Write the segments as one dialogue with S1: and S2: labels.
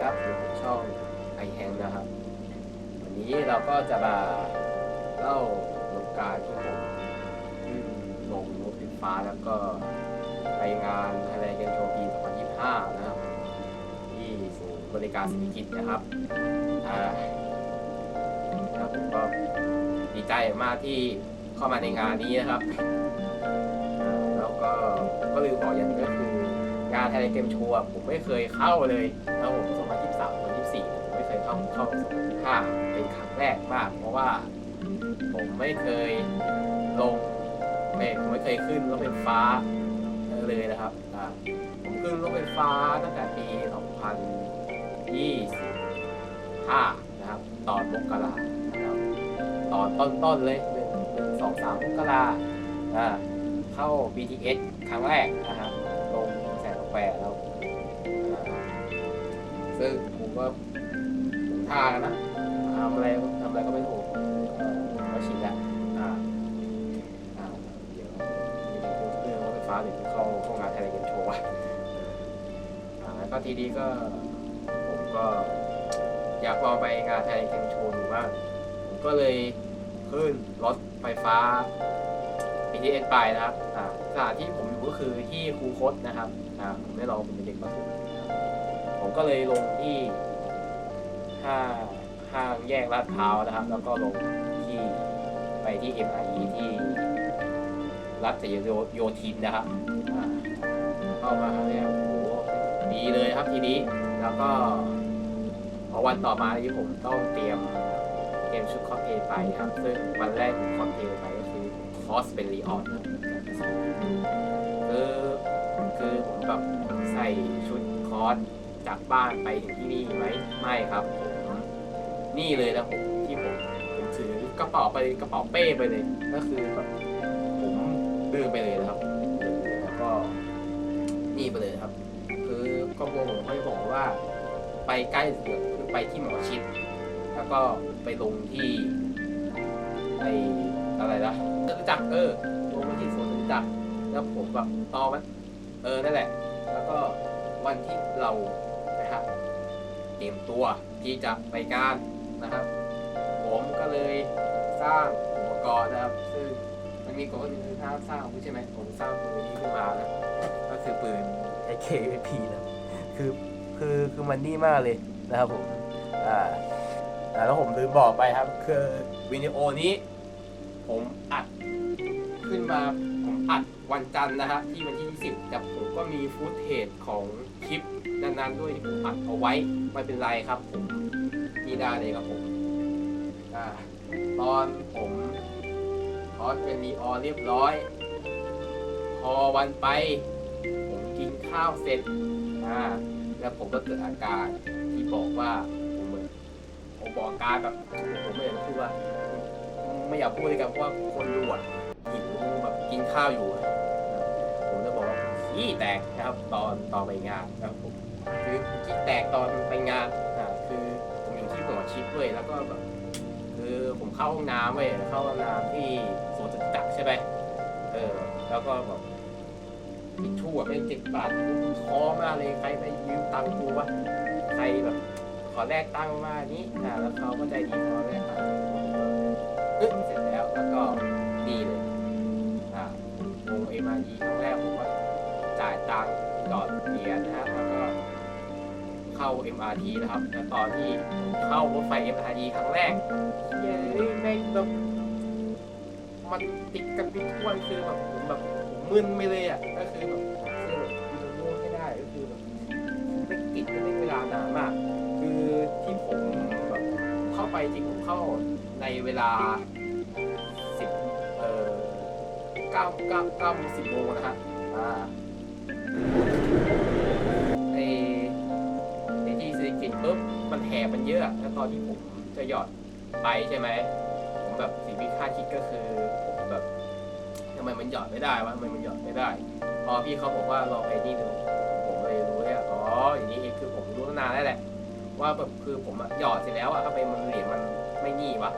S1: ครับอยู่ในช่องไอแฮงนะครับ วันนี้เราก็จะมาเล่าโลกการที่ผมลงรถไฟฟ้าแล้วก็ไปงานไทยแลนด์เกมโชว์ปี 2025 นะครับ ที่ศูนย์บริการเศรษฐกิจนะครับครับผมก็ดีใจมากที่เข้ามาในงานนี้นะครับ แล้วก็ก็ลืมบอกอย่างนึงก็คืองานไทยแลนด์เกมโชว์ผมไม่เคยเข้าเลยนะครับผม ผมไม่เข้าผมเข้าเป็นครั้งแรกมาก เพราะว่าผมไม่เคยลงไม่ผมไม่เคยขึ้นรถไฟฟ้าเลยนะครับผมขึ้นรถไฟฟ้าตั้งแต่ปี 2025 นะครับ ตอนมกรานะครับตอนต้นๆเลยหนึ่งหนึ่งสองสามมกราอ่าเข้า BTS ครั้งแรกนะครับลงแสนแปดแล้วซึ่งผมก็ ท่ากันนะทำอะไรทำอะไรก็ไม่ถูกก็ก็ชินแล้วอ่าอ่าเดี๋ยวเรื่องรถไฟฟ้าเดี๋ยวเข้าเข้างานไทยแลนด์เกมโชว์ว่ะอ่าแล้วก็ทีนี้ก็ผมก็อยากลองไปงานไทยเกมโชว์ดูบ้างผมก็เลยขึ้นรถไฟฟ้า BTS ไปนะครับอ่าสถานที่ผมอยู่ก็คือที่คูคตนะครับอ่าผมไม่รอผมเป็นเด็กประถมนะครับผมก็เลยลงที่ ห้างห้างแยกลาดพร้าวนะครับ แล้วก็ลงที่ไปที่ MRE ที่รัชโยโยธินนะครับเข้ามาครั้งแรกโอ้โหดีเลยครับทีนี้แล้วก็พอวันต่อมาที่ผมต้องเตรียมเตรียมชุดคอสเพย์ไปครับ ซึ่งวันแรกคอสเพย์ไปก็คือคอสเป็นรีออนคือคือผมแบบใส่ชุดคอส จากบ้านไปถึงที่นี่ไหมไม่ครับผมนี่เลยนะผมที่ผมผมถือกระเป๋าไปกระเป๋าเป้ไปเลย ก็คือแบบผมดื้อไปเลยนะครับแล้วก็นี่ไปเลยครับ คือครอบครัวผมเขาจะบอกว่า ไปใกล้สุดคือไปที่หมอชิด แล้วก็ไปลงที่ไออะไรนะจตุจักรเออลงมาที่สวนจตุจักรแล้วผมแบบตอมันเออนั่นแหละ แล้วก็วันที่เรา เตรียมตัวที่จะไปงานนะครับ ผมก็เลยสร้างอุปกรณ์นะครับ ซึ่งมันมีกฎข้อหนึ่งคือถ้าสร้างใช่ไหมผมสร้างปืนนี้ขึ้นมานะก็คือปืน AKP นะคือคือคือมันนี่มากเลยนะครับผมอ่าอ่าแล้วผมลืมบอกไปครับ คือวิดีโอนี้ ผมอัดขึ้นมาผมอัดวันจันทร์นะฮะที่วันที่ 20แต่ผมก็มีฟุตเทจของคลิป นั้นๆด้วยที่ผมอัดเอาไว้ไม่เป็นไรครับผมนี่ได้เลยครับผมอ่าตอนผมคอสเป็นนีออเรียบร้อย พอวันไป ผมกินข้าวเสร็จอ่าแล้วผมก็เกิดอาการที่บอกว่าผมเหมือนผมบอกอาการแบบผมไม่อยากพูดว่า ไม่อยากพูดเลยกันเพราะว่าคนดูอะหิวแบบกินข้าวอยู่ผมจะบอกว่าขี้แตกนะครับ ตอนตอนไปงานครับ คือขี้แตกตอนไปงานอ่าคือผมอยู่ที่หมอชิดด้วยแล้วก็แบบคือผมเข้าห้องน้ำเว้ยเข้าห้องน้ำที่สวนจตุจักรใช่ไหมเออแล้วก็แบบทิชชู่อะไม่เจ็ดบาทกูท้อมากเลยใครไปยืมตังค์กูวะใครแบบขอแลกตังค์มานี้อ่าแล้วเขาก็ใจดีขอแลกตังค์เอ๊ะเสร็จแล้วแล้วก็นี่เลยอ่าลงเอ็มอาร์ครั้งแรกผมก็จ่ายตังค์จอดเหรียญนะฮะแล้วก็ เข้า MRT นะครับแล้วตอนที่เข้ารถไฟ MRT ครั้งแรกเย้ยแม่งแบบมันติดกันไปทุกวันคือแบบผมแบบผมมึนไปเลยอะก็คือแบบคือแบบกูจะง่วงให้ได้ก็คือแบบไม่ติดไม่ได้เวลานานมาก คือที่ผมแบบเข้าไปจริงผมเข้าในเวลาสิบเอ่อเก้าเก้าเก้าโมงสิบโมงนะฮะอ่า ปุ๊บมันแห่มันเยอะ แล้วตอนที่ผมจะหยอดไปใช่ไหมผมแบบสิ่งที่คาดคิดก็คือผมแบบทำไมมันหยอดไม่ได้วะทำไมมันหยอดไม่ได้ พอพี่เขาบอกว่าลองไปนี่ดูผมเลยรู้เนี่ยอ๋ออย่างนี้เองคือผมรู้ตั้งนานแล้วแหละ ว่าแบบคือผมหยอดเสร็จแล้วอะทำไมมันเหรียญมันไม่นี่วะ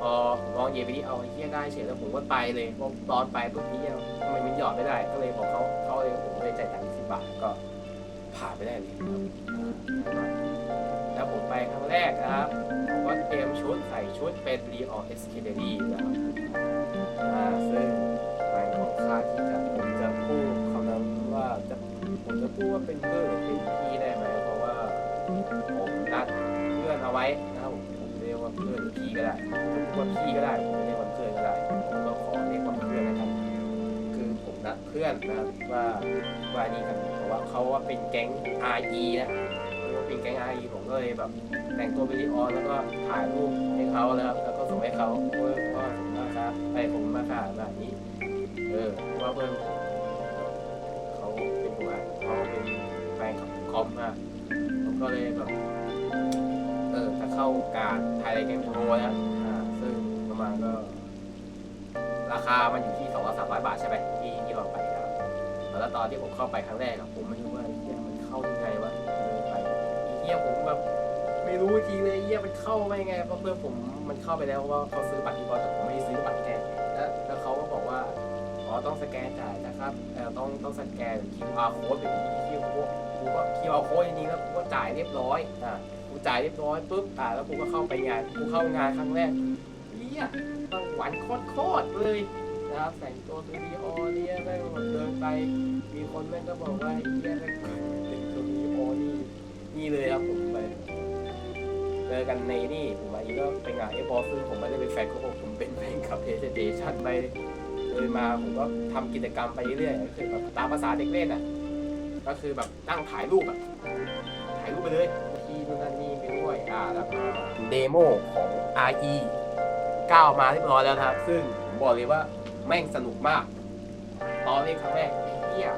S1: พอผมลองเยไปที่เอาเหี้ยได้เฉยแล้วผมก็ไปเลยพอตอนไปปุ๊บนี้ยทำไมมันหยอดไม่ได้ ก็เลยบอกเขาเขาเลยผมเลยจ่ายตังค์สิบบาทก็ผ่านไปได้เลยครับ ครั้งแรกนะครับ ผมก็เตรียมชุดใส่ชุดเป็น r e o e s c a d e r y นะครับอ่าซึ่งมันค่อนข้างที่จะผมจะพูดคำนั้นว่าจะผมจะพูดว่าเป็นเพื่อนหรือเป็นพี่ได้ไหมเพราะว่าผมนัดเพื่อนเอาไว้นะครับผมเรียกว่าเพื่อนหรือพี่ก็ได้ผมจะพูดว่าพี่ก็ได้ผมเรียกว่าเพื่อนก็ได้ผมก็ขอเรียกว่าเพื่อนนะครับคือผมนัดเพื่อนนะครับว่าว่านี่กันเพราะว่าเขาว่าเป็นแก๊ง RE นะ เป็นแก๊ง RE ผมก็เลยแบบแต่งตัวเป็นลีออนแล้วก็ถ่ายรูปให้เขานะครับ แล้วก็ส่งให้เขาเพื่อว่าผมมาครับไปผมมาถ่ายแบบนี้ เออเพราะว่าเพื่อนผมเขาเป็นตัวเขาเป็นแฟนของคอมอะผมก็เลยแบบเออถ้าเข้าการถ่ายรายการโปรนะอ่าซึ่งประมาณก็ ราคามันอยู่ที่สองร้อยสามร้อยบาทใช่ไหมที่ที่เราไปครับแล้วตอนที่ผมเข้าไปครั้งแรกอะผมไม่รู้ว่า ไอ้เฮียผมแบบไม่รู้จริงเลยเฮียมันเข้าไปไงเพราะเพื่อนผมมันเข้าไปแล้วเพราะว่าเขาซื้อบัตรทีบอลแต่ผมไม่ได้ซื้อบัตรแกแล้วแล้วเขาก็บอกว่าอ๋อต้องสแกนจ่ายนะครับเออต้องต้องสแกน QR code เป็นที่กูก็กูก็ QR code จริงๆแล้วกูก็จ่ายเรียบร้อยอะกูจ่ายเรียบร้อยปุ๊บอะแล้วกูก็เข้าไปงานกูเข้างานครั้งแรกเฮียต้องหวานโคตรๆเลยนะครับแต่งตัวตัวดีโอเนี่ยแม่งแบบเดินไป มีคนแม่งก็บอกว่าเฮียแม่ง อกันในนี่ผมอันนี้ก็เป็นงานเอฟบอซึ่งผมไม่ได้เป็นแฟนของผมเป็นแฟนกับเพย์สเตชันไปเลยมาผมก็ทำกิจกรรมไปเรื่อยๆก็คือแบบตามภาษาเด็กเล่นอะก็คือแบบตั้งถ่ายรูปอะถ่ายรูปไปเลยที่นู่นนั่นนี่ไปด้วยอ่าแล้วก็เดโมของ RE ก้าวมาเรียบร้อยแล้วครับ ซึ่งผมบอกเลยว่าแม่งสนุกมาก ตอนเล่นครั้งแรกไอ้เฮีย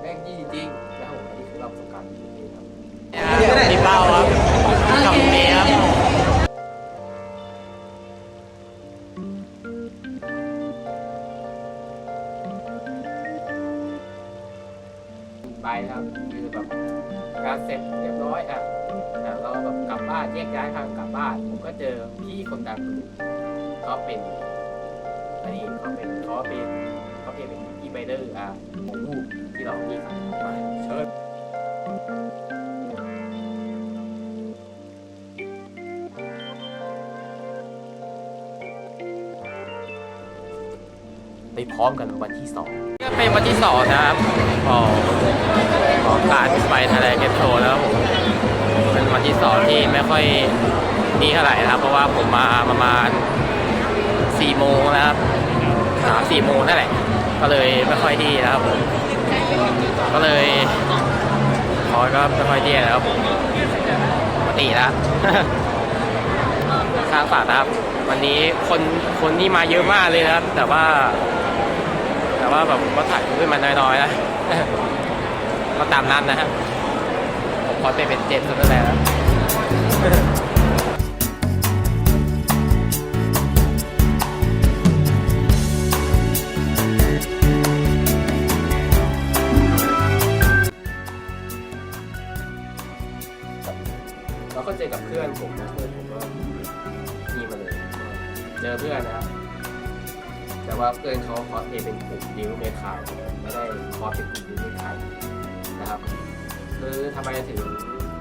S1: แม่งยี่จริงๆนะครับผมอันนี้คือประสบการณ์จริงๆครับ
S2: มีเป้าครับ กับเมียบ
S1: ไปนะครับคือแบบการเสร็จเรียบร้อยอะอะเราแบบกลับบ้านแยกย้ายทางกลับบ้าน ผมก็เจอพี่คนดังคนหนึ่งเขาเป็นอันนี้เขาเป็นเขาเป็นเขาเป็นอีไบเดอร์อะของลูกที่เรานี่ครับมาเชิญ ไปพร้อมกันวันที่สอง
S2: ก็เป็นวันที่สองนะครับของของการไปไทยแลเกมโชว์แล้วผมเป็นวันที่สองที่ไม่ค่อยดีเท่าไหร่นะครับ เพราะว่าผมมาประมาณสี่โมงนะครับสามสี่โมงนั่นแหละ ก็เลยไม่ค่อยดีนะครับผมก็เลยคอยก็ไม่ค่อยดีแล้วผมปกติแล้วข้างฝากนะครับ วันนี้คนคนนี่มาเยอะมากเลยนะครับ แต่ว่า แต่ว่าแบบผมก็ถ่ายขึ้นมาน้อยๆนะก็ตามนั้นนะครับผมขอเป็นเป็นเจ็ดสุดแล้วแหละ
S1: เราก็เจอกับเพื่อนผมนะเพื่อนผมก็นี่มาเลย เจอเพื่อนนะครับ แต่ว่าเพื่อนเขาคอสเพย์เป็นกลุ่มดิวเมคายไม่ได้คอสเป็นกลุ่มดิวเมคายนะครับคือทำไมถึง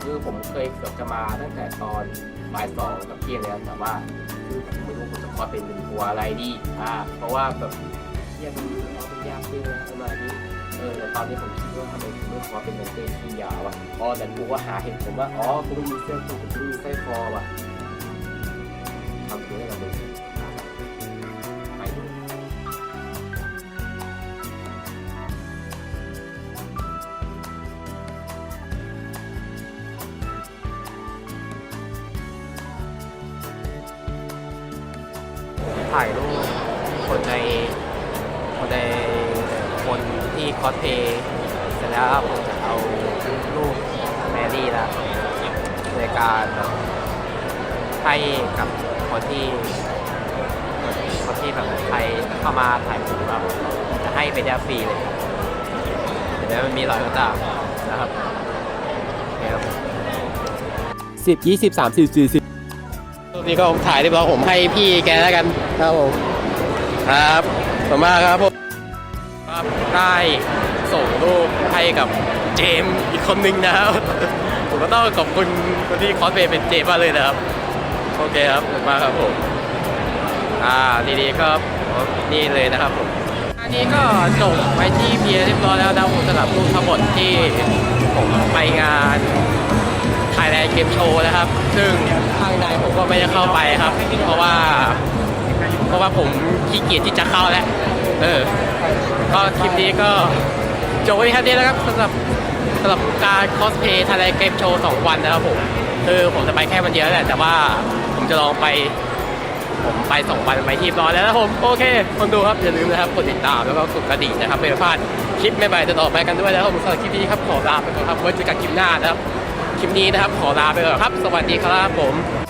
S1: คือผมเคยเกือบจะมาตั้งแต่ตอนบ่ายสองกับเที่ยงแล้วแต่ว่าคือผมไม่รู้ผมจะคอสเป็นตัวอะไรดีอ่าเพราะว่าแบบเที่ยมันเราเป็นยากขึ้นนะประมาณนี้เออแต่ตอนนี้ผมคิดว่าทำไมถึงไม่คอสเป็นกางเกงขี้ยาวอะอ๋อแต่กูก็หาเหตุผลว่าอ๋อกูไม่มีเสื้อคลุมกูไม่มีสร้อยคอว่ะ
S2: ถ่ายรูปคนในคนในคนที่คอสเพย์เสร็จแล้วผมจะเอารูปแมรี่ละในการให้กับคนที่คนที่แบบใครเข้ามาถ่ายรูปเราจะให้ไปได้ฟรีเลยเดี๋ยวมันมีหลายต่างนะครับ
S1: 10 20
S2: 30 40 นี้ก็ผมถ่ายเรียบร้อยผมให้พี่แกแล้วกันครับผมครับขอบคุณมากครับผมครับได้ส่งรูปให้กับเจมส์อีกคนนึงนะครับผมก็ต้องขอบคุณคนที่คอสเพลย์เป็นเจมากเลยนะครับโอเคครับขอบคุณมากครับผมอ่าทีนี้ก็นี่เลยนะครับผมอันนี้ก็จบไปที่เพียร์เรียบร้อยแล้วนะผมสำหรับรูปทั้งหมดที่ผมไปงาน Thailand Game Show นะครับ ซึ่งข้างในผมก็ไม่ได้เข้าไปครับ เพราะว่า เพราะว่าผมขี้เกียจที่จะเข้าแล้ว เออ ก็คลิปนี้ก็จบไว้แค่นี้นะครับสำหรับสำหรับการคอสเพย์ Thailand Game Show 2วันนะครับผมคือผมจะไปแค่วันเดียวแหละแต่ว่าผมจะลองไป ผมไปสองวันไปที่ร้อยแล้วนะครับผม โอเค คนดูครับ อย่าลืมนะครับกดติดตามแล้วก็กดกระดิ่งนะครับไม่ให้พลาดคลิปใหม่ๆจะต่อไปกันด้วยนะครับผมสำหรับคลิปนี้ครับขอลาไปก่อนครับไว้เจอกันคลิปหน้านะครับ คลิปนี้นะครับ ขอลาไปก่อนครับ สวัสดีครับผม